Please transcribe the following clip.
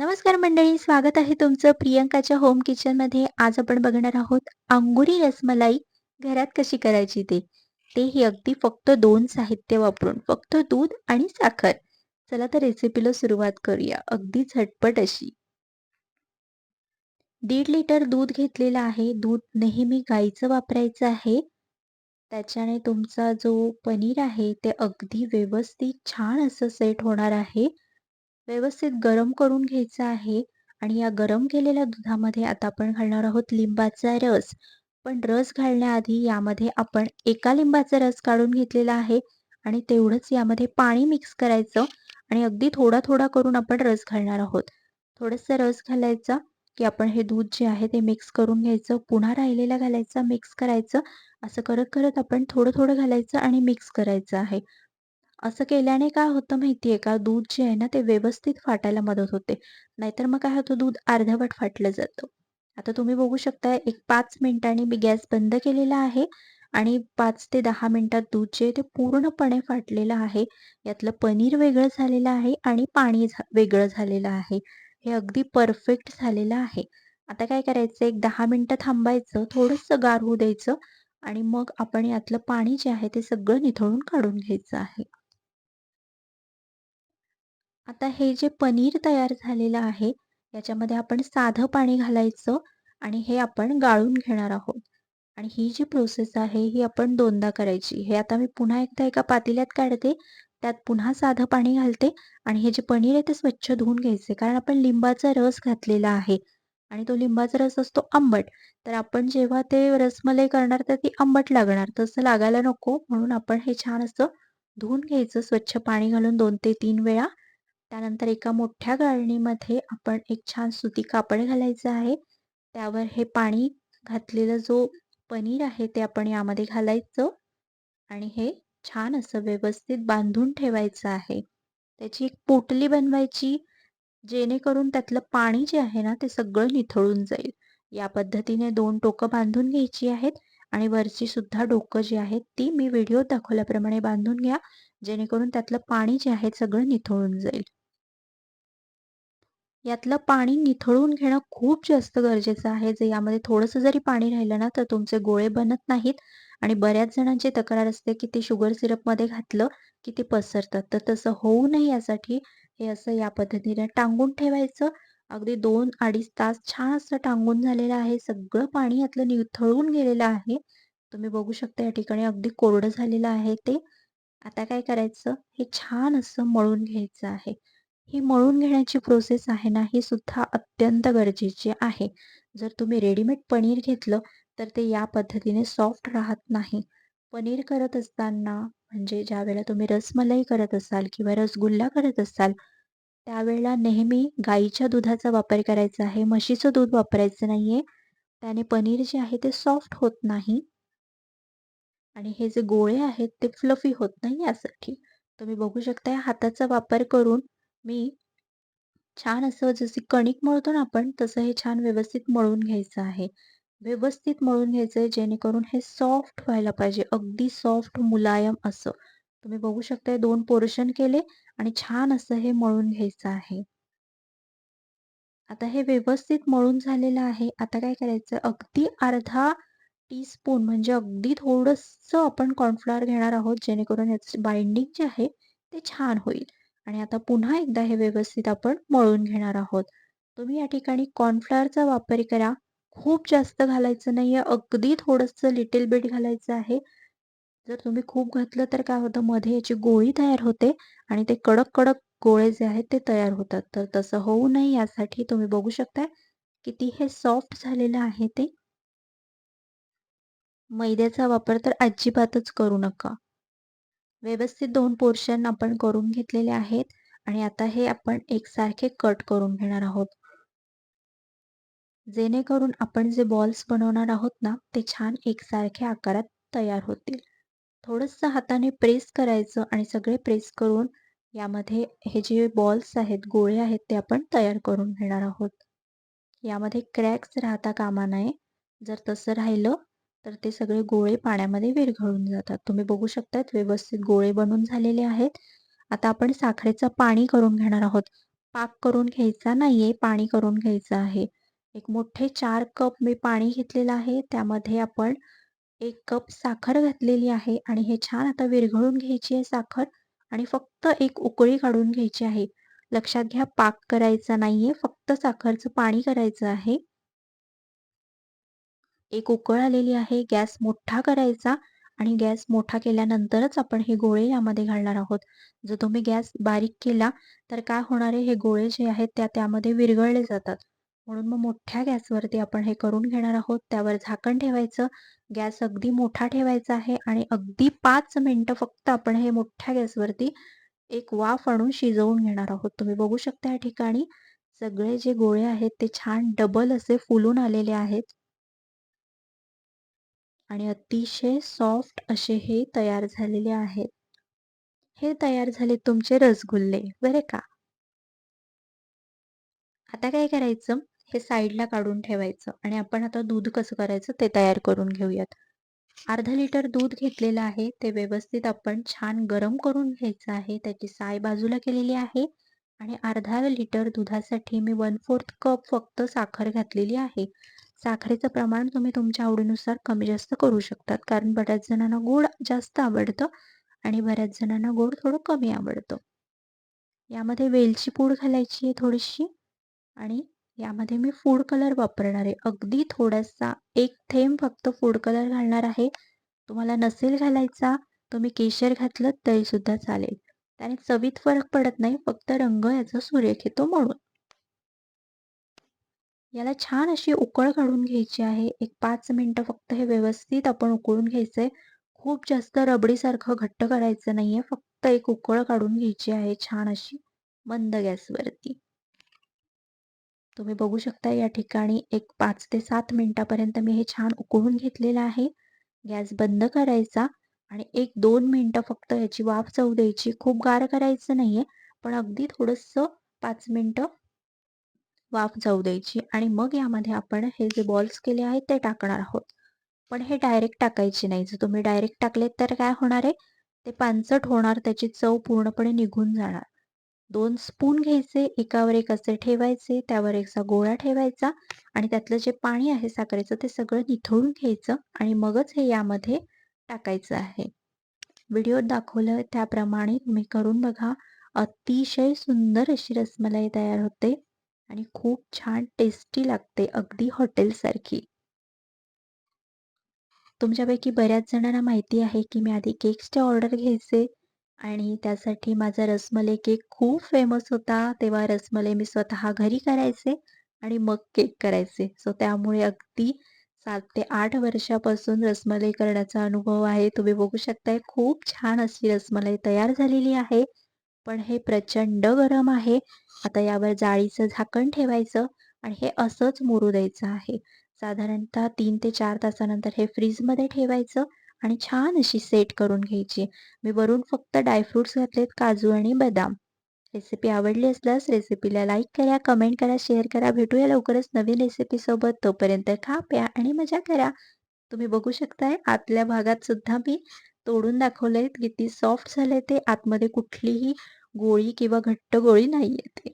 नमस्कार मंडळी, स्वागत आहे तुमचं प्रियंकाच्या होम किचनमध्ये. आज आपण बघणार आहोत अंगुरी रसमलाई घरात कशी करायची ते. तेही अगदी फक्त दोन साहित्य वापरून, फक्त दूध आणि साखर. चला तर रेसिपीला सुरुवात करूया, अगदी झटपट अशी. दीड लिटर दूध घेतलेलं आहे. दूध नेहमी गाईचं वापरायचं आहे. त्याच्याने तुमचा जो पनीर आहे ते अगदी व्यवस्थित छान असं सेट होणार आहे. व्यवस्थित गरम करून घ्यायचं आहे आणि या गरम केलेल्या दुधामध्ये आता आपण घालणार आहोत लिंबाचा रस. पण रस घालण्याआधी यामध्ये आपण एका लिंबाचा रस काढून घेतलेला आहे आणि तेवढंच यामध्ये पाणी मिक्स करायचं आणि अगदी थोडा थोडा करून आपण रस घालणार आहोत. थोडंसं रस घालायचा की आपण हे दूध जे आहे ते मिक्स करून घ्यायचं. पुन्हा राहिलेला घालायचा, मिक्स करायचं. असं करत करत आपण थोडं थोडं घालायचं आणि मिक्स करायचं आहे. असं केल्याने काय होतं माहिती आहे का, दूध जे आहे ना ते व्यवस्थित फाटायला मदत होते. नाहीतर मग काय होतं दूध अर्धवट फाटलं जातं. आता तुम्ही बघू शकता एक पाच मिनिटांनी मी गॅस बंद केलेला आहे आणि पाच ते दहा मिनिटात दूध जे ते पूर्णपणे फाटलेलं आहे. यातलं पनीर वेगळं झालेलं आहे आणि पाणी झा वेगळं झालेलं आहे. हे अगदी परफेक्ट झालेलं आहे. आता काय करायचं एक दहा मिनिटं थांबायचं, थोडंसं गार होऊ द्यायचं आणि मग आपण यातलं पाणी जे आहे ते सगळं निथळून काढून घ्यायचं आहे. आता हे जे पनीर तयार झालेलं आहे, याच्यामध्ये आपण साधं पाणी घालायचं आणि हे आपण गाळून घेणार आहोत. आणि ही जी प्रोसेस आहे, ही आपण दोनदा करायची. हे आता मी पुन्हा एकदा एका पातेल्यात काढते, त्यात पुन्हा साधं पाणी घालते आणि हे जे पनीर आहे ते स्वच्छ धुवून घ्यायचे. कारण आपण लिंबाचा रस घातलेला आहे आणि तो लिंबाचा रस असतो आंबट. तर आपण जेव्हा ते रसमलाई करणार तर ती आंबट लागणार. तसं लागायला नको म्हणून आपण हे छान असं धुवून घ्यायचं स्वच्छ पाणी घालून दोन ते तीन वेळा. त्यानंतर एका मोठ्या गाळणीमध्ये आपण एक छान सुती कापड घालायचं आहे. त्यावर हे पाणी घातलेलं जो पनीर आहे ते आपण यामध्ये घालायचं आणि हे छान असं व्यवस्थित बांधून ठेवायचं आहे. त्याची एक पोटली बनवायची जेणेकरून त्यातलं पाणी जे आहे ना ते सगळं निथळून जाईल. या पद्धतीने दोन टोकं बांधून घ्यायची आहेत आणि वरची सुद्धा डोकं जी आहेत ती मी व्हिडिओ दाखवल्याप्रमाणे बांधून घ्या. जेणेकरून त्यातलं पाणी जे आहे सगळं निथळून जाईल. यातलं पाणी निथळून घेणं खूप जास्त गरजेचं आहे. जर यामध्ये थोडंसं जरी पाणी राहिलं ना, तर तुमचे गोळे बनत नाहीत आणि बऱ्याच जणांची तक्रार असते, की ते शुगर सिरपमध्ये घातलं, की ते पसरतात. तर तसं होऊ नये यासाठी हे असं या पद्धतीने टांगून ठेवायचं. अगदी 2-2.5 तास छान असं टांगून झालेलं आहे. सगळं पाणी यातलं निथळून गेलेलं आहे. तुम्ही बघू शकता या ठिकाणी अगदी कोरडं झालेलं आहे ते. आता काय करायचं, हे छान असं मळून घ्यायचं आहे. ही मळून घेण्याची प्रोसेस आहे ना, ही सुद्धा अत्यंत गरजेची आहे. जर तुम्ही रेडीमेड पनीर घेतलं, तर ते या पद्धतीने सॉफ्ट राहत नाही. पनीर करत असताना म्हणजे ज्यावेळेला तुम्ही रसमलाई करत असाल किंवा रसगुल्ला करत असाल, त्यावेळेला नेहमी गाईच्या दुधाचा वापर करायचा आहे. म्हशीचं दूध वापरायचं नाहीये. त्याने पनीर जे आहे ते सॉफ्ट होत नाही आणि हे जे गोळे आहेत ते फ्लफी होत नाही यासाठी. तुम्ही बघू शकता हाताचा वापर करून मी छान असं जशी कणिक मळतो ना आपण, तसं हे छान व्यवस्थित मळून घ्यायचं आहे. व्यवस्थित मळून घ्यायचं आहे जेणेकरून हे सॉफ्ट व्हायला पाहिजे. अगदी सॉफ्ट मुलायम असं. तुम्ही बघू शकता दोन पोर्शन केले आणि छान असं हे मळून घ्यायचं आहे. आता हे व्यवस्थित मळून झालेलं आहे. आता काय करायचं अगदी अर्धा टीस्पून म्हणजे अगदी थोडंसं आपण कॉर्नफ्लॉवर घेणार आहोत, जेणेकरून याचं बाइंडिंग जे आहे ते छान होईल. आणि आता पुन्हा एकदा हे व्यवस्थित आपण मळून घेणार आहोत. तुम्ही या ठिकाणी कॉर्नफ्लॉवरचा वापर करा. खूप जास्त घालायचं नाही आहे अगदी थोडंसं लिटिल बिट घालायचं आहे. जर तुम्ही खूप घातलं तर काय होतं मध्ये याची गोळी तयार होते आणि ते कडक-कडक गोळे जे आहेत ते तयार होतात. तर तसं होऊ नये यासाठी तुम्ही बघू शकता किती हे सॉफ्ट झालेलं आहे ते. मैद्याचा वापर तर अजिबातच करू नका. व्यवस्थित दोन पोर्शन आपण करून घेतलेले आहेत आणि आता हे आपण एकसारखे कट करून घेणार आहोत. जेणेकरून आपण जे बॉल्स बनवणार आहोत ना, ते छान एकसारख्या आकारात तयार होतील. थोडंसं हाताने प्रेस करायचं आणि सगळे प्रेस करून यामध्ये हे जे बॉल्स आहेत, गोळे आहेत ते आपण तयार करून घेणार आहोत. यामध्ये क्रॅक्स राहता कामा नये. जर तसं राहिलं, तर ते सगळे गोळे पाण्यामध्ये विरघळून जातात. तुम्ही बघू शकतात व्यवस्थित गोळे बनून झालेले आहेत. आता आपण साखरेचं पाणी करून घेणार आहोत. पाक करून घ्यायचा नाहीये, पाणी करून घ्यायचं आहे. एक मोठे चार कप मी पाणी घेतलेलं आहे. त्यामध्ये आपण एक कप साखर घातलेली आहे आणि हे छान आता विरघळून घ्यायची आहे साखर आणि फक्त एक उकळी काढून घ्यायची आहे. लक्षात घ्या पाक करायचा नाहीये, फक्त साखरचं पाणी करायचं आहे. एक उकळ आलेली आहे. गॅस मोठा करायचा आणि गॅस मोठा केल्यानंतरच आपण हे गोळे यामध्ये घालणार आहोत. जर तुम्ही गॅस बारीक केला, तर काय होणार आहे, हे गोळे जे आहेत त्या त्यामध्ये विरघळले जातात. म्हणून मग मोठ्या गॅसवरती आपण हे करून घेणार आहोत. त्यावर झाकण ठेवायचं. गॅस अगदी मोठा ठेवायचा आहे आणि अगदी पाच मिनिटं फक्त आपण हे मोठ्या गॅसवरती एक वाफ आणून शिजवून घेणार आहोत. तुम्ही बघू शकता या ठिकाणी सगळे जे गोळे आहेत ते छान डबल असे फुलून आलेले आहेत. आणि अतिशय सॉफ्ट असे हे तयार झालेले आहेत. हे तयार झाले तुमचे रसगुल्ले, बरे का. आता काय करायचं, हे साईडला काढून ठेवायचं आणि आपण आता दूध कसं करायचं ते तयार करून घेऊयात. अर्धा लिटर दूध घेतलेलं आहे. ते व्यवस्थित आपण छान गरम करून घ्यायचं आहे. त्याची साय बाजूला केलेली आहे आणि अर्धा लिटर दुधासाठी मी 1/4 कप फक्त साखर घातलेली आहे. साखरेचं प्रमाण तुम्ही तुमच्या आवडीनुसार कमी जास्त करू शकतात. कारण बऱ्याच जणांना गोड जास्त आवडतं आणि बऱ्याच जणांना गोड थोडं कमी आवडतं. यामध्ये वेलची पूड घालायची आहे थोडीशी आणि यामध्ये मी फूड कलर वापरणार आहे. अगदी थोडासा एक थेंब फक्त फूड कलर घालणार आहे. तुम्हाला नसेल घालायचा, तुम्ही केशर घातलं तरीसुद्धा चालेल. त्याने चवीत फरक पडत नाही, फक्त रंग याचा सुरेख येतो म्हणून. याला छान अशी उकळ काढून घ्यायची आहे. एक पाच मिनटं फक्त हे व्यवस्थित आपण उकळून घ्यायचंय. खूप जास्त रबडीसारखं घट्ट करायचं नाहीये. फक्त एक उकळ काढून घ्यायची आहे छान अशी मंद गॅसवरती. तुम्ही बघू शकता या ठिकाणी एक पाच ते सात मिनिटापर्यंत मी हे छान उकळून घेतलेलं आहे. गॅस बंद करायचा आणि 1-2 मिनिटं फक्त याची वाफ जाऊ द्यायची. खूप गार करायचं नाहीये, पण अगदी थोडंसं पाच मिनिटं वाफ जाऊ द्यायची आणि मग यामध्ये आपण हे जे बॉल्स केले आहेत ते टाकणार आहोत. पण हे डायरेक्ट टाकायचे नाही. जर तुम्ही डायरेक्ट टाकलेत तर काय होणार आहे, ते पानसट होणार, त्याची चव पूर्णपणे निघून जाणार. दोन स्पून घ्यायचे, एकावर एक असे ठेवायचे, त्यावर एकचा गोळा ठेवायचा आणि त्यातलं जे पाणी आहे साखरेचं ते सगळं निथळून घ्यायचं आणि मगच हे यामध्ये टाकायचं आहे. व्हिडिओत दाखवलं त्याप्रमाणे तुम्ही करून बघा. अतिशय सुंदर अशी रसमलाई तयार होते आणि खूप छान टेस्टी लागते, अगदी हॉटेलसारखी. तुमच्यापैकी बऱ्याच जणांना माहिती आहे, की मी आधी केक्सचे ऑर्डर घ्यायचे आणि त्यासाठी माझा रसमलाई केक खूप फेमस होता. तेव्हा रसमलाई मी स्वतः घरी करायचे आणि मग केक करायचे. सो त्यामुळे अगदी सात ते आठ वर्षापासून रसमलाई करण्याचा अनुभव आहे. तुम्ही बघू शकताय खूप छान अशी रसमलाई तयार झालेली आहे. पण हे प्रचंड गरम आहे. आता यावर जाळीचं झाकण ठेवायचं आणि हे असंच मुरू द्यायचं आहे. साधारणतः तीन ते चार तासानंतर हे फ्रीजमध्ये ठेवायचं आणि छान अशी सेट करून घ्यायची. मी वरून फक्त ड्रायफ्रुट्स घातलेत, काजू आणि बदाम. रेसिपी आवडली असल्यास रेसिपीला लाईक करा, कमेंट करा, शेअर करा. भेटूया लवकरच नवीन रेसिपीसोबत. तोपर्यंत खा, प्या आणि मजा करा. तुम्ही बघू शकताय आतल्या भागात सुद्धा मी तोडून दाखवलंय किती सॉफ्ट झालंय ते. आतमध्ये कुठलीही गोळी किंवा घट्ट गोळी नाही येते